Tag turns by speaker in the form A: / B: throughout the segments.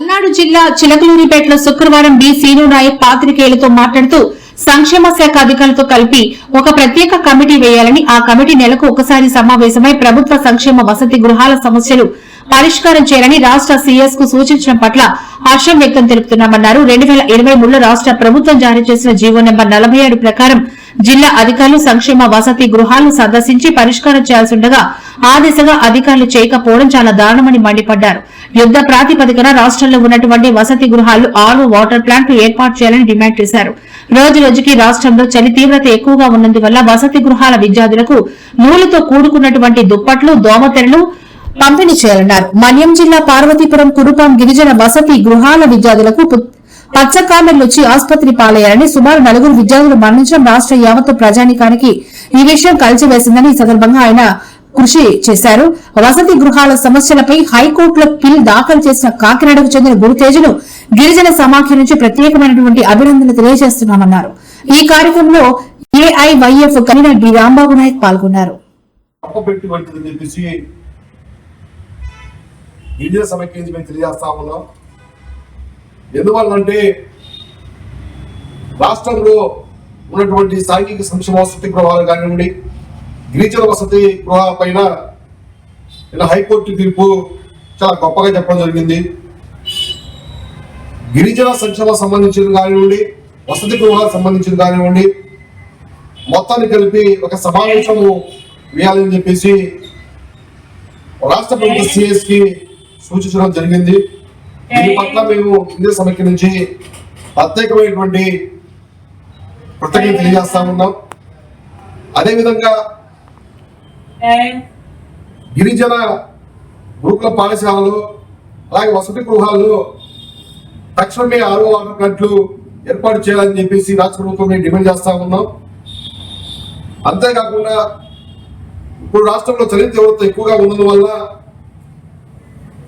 A: పల్నాడు జిల్లా చిలకలూరిపేటలో శుక్రవారం బి సీనునాయక్ పాత్రికేయులతో మాట్లాడుతూ సంక్షేమ శాఖ అధికారులతో కలిపి ఒక ప్రత్యేక కమిటీ వేయాలని ఆ కమిటీ నెలకు ఒకసారి సమావేశమై ప్రభుత్వ సంక్షేమ వసతి గృహాల సమస్యలు పరిష్కారం చేయాలని రాష్ట సీఎస్కు సూచించడం పట్ల హర్షం వ్యక్తం తెలుపుతున్నామన్నారు. రెండు వేల ఇరవై మూడులో రాష్ట ప్రభుత్వం జారీ చేసిన జీవో నెంబర్ నలభై ఏడు ప్రకారం జిల్లా అధికారులు సంక్షేమ వసతి గృహాలను సందర్శించి పరిష్కారం చేయాల్సి ఉండగా ఆ దిశగా అధికారులు చేయకపోవడం చాలా దారుణమని మండిపడ్డారు. యుద్ద ప్రాతిపదికన రాష్ట్రంలో ఉన్నటువంటి వసతి గృహాలు ఆరు వాటర్ ప్లాంట్లు ఏర్పాటు చేయాలని డిమాండ్ చేశారు. రోజు రోజుకి రాష్ట్రంలో చలి తీవ్రత ఎక్కువగా ఉన్నందువల్ల వసతి గృహాల విద్యార్థులకు నూలుతో కూడుకున్నటువంటి దుప్పట్లు దోమతెరలు పంపిణీ చేయాలన్నారు. మన్యం జిల్లా పార్వతీపురం కురుపాం గిరిజన వసతి గృహాల విద్యార్థులకు పచ్చకామెర్లు వచ్చి ఆసుపత్రి పాలయ్యారని సుమారు నలుగురు విద్యార్థులు మరణించడం రాష్ట్ర యావత్తు ప్రజానికానికి ఈ విషయం కలిసివేసిందని ఈ సందర్భంగా ఆయన కృషి చేశారు. వసతి గృహాల సమస్యలపై హైకోర్టులో పిల్ దాఖలు చేసిన కాకినాడకు చెందిన గురుతేజును గిరిజన సమాఖ్య నుంచి ప్రత్యేకమైనటువంటి అభినందనలు తెలియజేస్తున్నామన్నారు. ఈ కార్యక్రమంలో AIYF convener D. Rambabu Naik పాల్గొన్నారు.
B: గిరిజన సమైక్య నుంచి మేము తెలియజేస్తా ఉన్నాం. ఎందువల్లంటే రాష్ట్రంలో ఉన్నటువంటి సాంఘిక సంక్షేమ వసతి గృహాలు కానివ్వండి గిరిజన వసతి గృహాల పైన నిన్న హైకోర్టు తీర్పు చాలా గొప్పగా చెప్పడం జరిగింది. గిరిజన సంక్షేమ సంబంధించిన కానివ్వండి వసతి గృహాలకు సంబంధించిన కానివ్వండి మొత్తాన్ని కలిపి ఒక సమావేశము వేయాలని చెప్పేసి రాష్ట్ర ప్రభుత్వ సిఎస్కి సూచించడం జరిగింది. దీని పట్ల మేము కింద సమైక్య నుంచి ప్రత్యేకమైనటువంటి కృతజ్ఞత తెలియజేస్తా ఉన్నాం. అదేవిధంగా గిరిజన గురుకుల పాఠశాలలు అలాగే వసతి గృహాలు తక్షణమే ఆరో వాటర్ ప్లాంట్లు ఏర్పాటు చేయాలని చెప్పేసి రాష్ట్ర ప్రభుత్వం మేము డిమాండ్ చేస్తా ఉన్నాం. అంతేకాకుండా ఇప్పుడు రాష్ట్రంలో చలి తీవ్రత ఎక్కువగా ఉన్నందువల్ల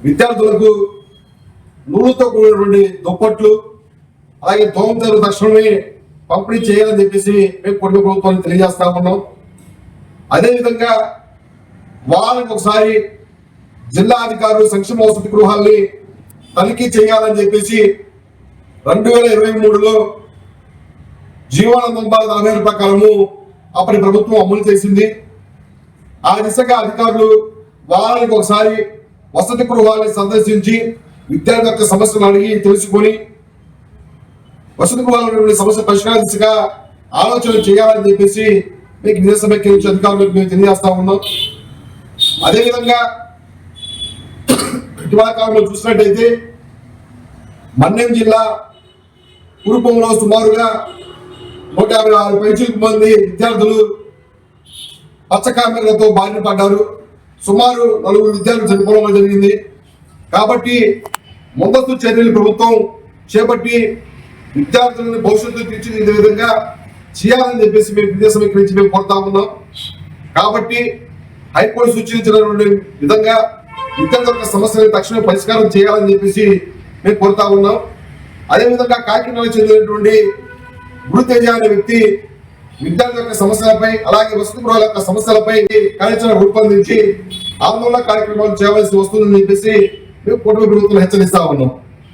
B: విద్యార్థులకు నూలుతో కూడినటువంటి దుప్పట్లు అలాగే దోమతెరలు తక్షణమే పంపిణీ చేయాలని చెప్పేసి మేము కుటుంబ ప్రభుత్వాన్ని తెలియజేస్తా ఉన్నాం. అదేవిధంగా వారానికి ఒకసారి జిల్లా అధికారులు సంక్షేమ వసతి గృహాల్ని తనిఖీ చేయాలని చెప్పేసి రెండు వేల ఇరవై మూడులో జీవనానందం బాధ నలభై ప్రకారము అప్పటి ప్రభుత్వం అమలు చేసింది. ఆ దిశగా అధికారులు వారానికి ఒకసారి వసతి గృహాన్ని సందర్శించి విద్యార్థి యొక్క సమస్యలు అడిగి తెలుసుకొని వసతి గృహాలు సమస్య పరిష్కార దిశగా ఆలోచన చేయాలని చెప్పేసి మీకు నిరసన నుంచి అధికారులకు మేము తెలియజేస్తా ఉన్నాం. అదేవిధంగా ఇటీవల కాలంలో చూసినట్టయితే మన్యం జిల్లా కురుపంలో సుమారుగా నూట యాభై ఆరు పైచులకు మంది విద్యార్థులు పచ్చకామెరలతో బారిన పడ్డారు. సుమారు నలుగురు విద్యార్థులు చనిపోవడం జరిగింది. కాబట్టి ముందస్తు చర్యలు ప్రభుత్వం చేపట్టి విద్యార్థులను భవిష్యత్తు తీర్చిదిద్దే విధంగా చేయాలని చెప్పేసి మేము విదేశం నుంచి మేము కోరుతా ఉన్నాం. కాబట్టి హైకోర్టు సూచించినటువంటి విధంగా విద్యార్థుల యొక్క సమస్యలను తక్షణమే పరిష్కారం చేయాలని చెప్పేసి మేము కోరుతా ఉన్నాం. అదేవిధంగా కాకినాడ చెందినటువంటి గురుతేజ అనే వ్యక్తి విద్యార్థుల యొక్క సమస్యలపై అలాగే వసతి గృహాల యొక్క సమస్యలపై కార్యాచరణ రూపొందించి ఆందోళన కార్యక్రమాలు చేయవలసి వస్తుందని చెప్పేసి మేము కుటుంబ ప్రభుత్వం హెచ్చరిస్తా ఉన్నాం.